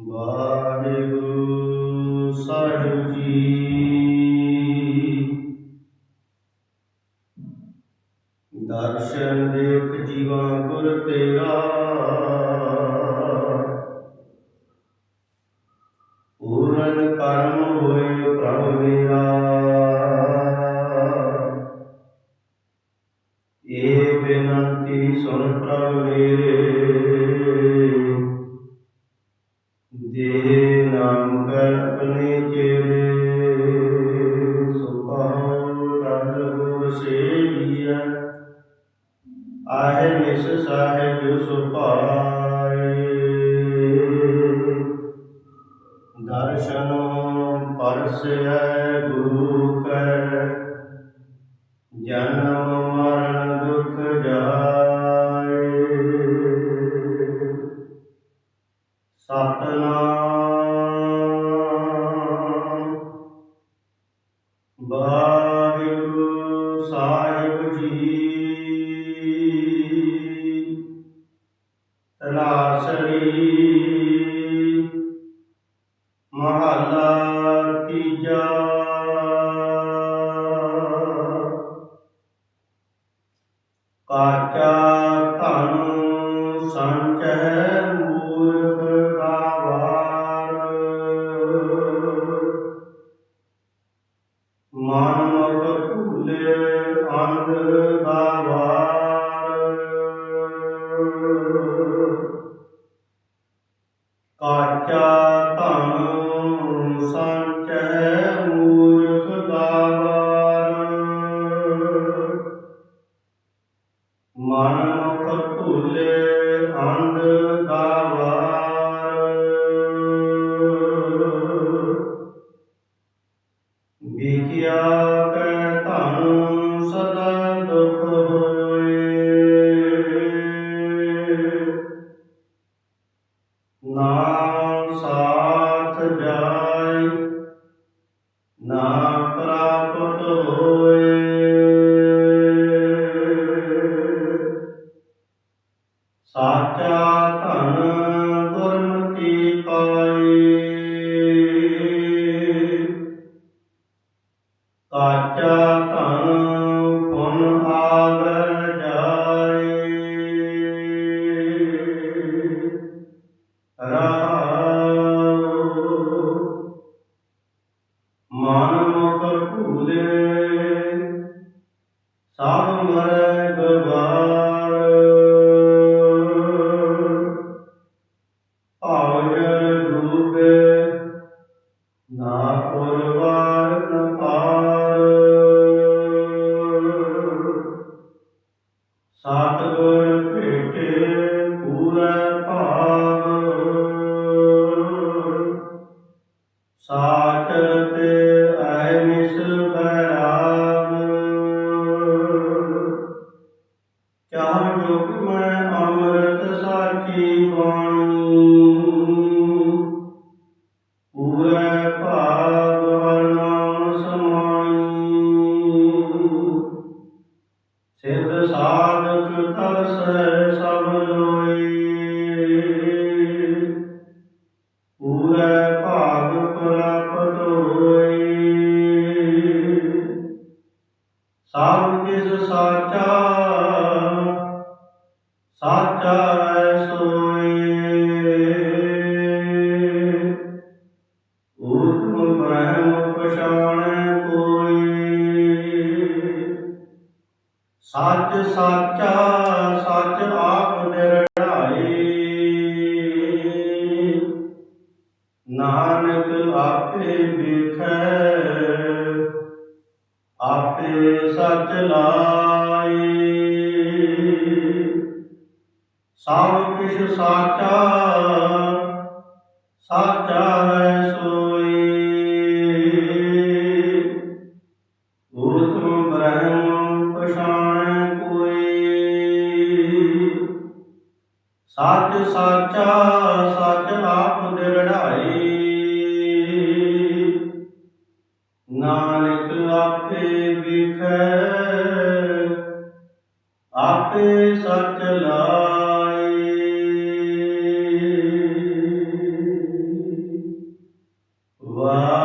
ਵਾਹਿਗੁਰੂ ਸਾਹਿਬ ਜੀ। ਦਰਸ਼ਨ ਦੇਖ ਜੀਵਾਂ ਗੁਰ ਤੇਰਾ। ਆਏ ਨਿਸ ਸਾਹਿਬ ਸੁਭਾਏ ਦਰਸ਼ਨ ਪਰਸੈ ਗੁਰੂ ਕੈ, ਜਨਮ ਮਰਨ ਦੁਖ ਜਾਏ। ਸਤਨਾਮ। ਵਾਹਿਗੁਰੂ ਸਾਹਿਬ ਜੀ ਧਨ ਸੰਚੈ ਮੂਰਖ ਸਾਚਾ ਧਨ ਗੁਰਮਤਿ ਪਾਏ। ਕਾਚਾ ਧਨ ਚਾਹ ਜੋਗ ਮੈਂ ਅੰਮ੍ਰਿਤ ਸਾਚੀ ਬਾਣੀ। ਪੂਰੇ ਭਾਗ ਵਰਨਾਮ ਸਮਾਈ ਸਿੱਧ ਸਾਧਕ ਤਰਸੈ ਸੱਚ ਸਾਚਾ, ਸੱਚ ਆਪ ਨਿਰਣਾਈ ਨਾਨਕ ਆਪੇ ਵੇਖੈ, ਆਪੇ ਸੱਚ ਲਾਈ ਸਭ ਕਿਛ ਸਾਚਾ ਸਾਚਾ ਹੈ ਸੋ ਸਚ ਸਾਚਾ ਸਚ ਆਪ ਨਿਰੜਾਈ ਨਾਨਕ ਆਪੇ ਵਿਖੇ ਆਪੇ ਸਚ ਲਾਈ ਵਾ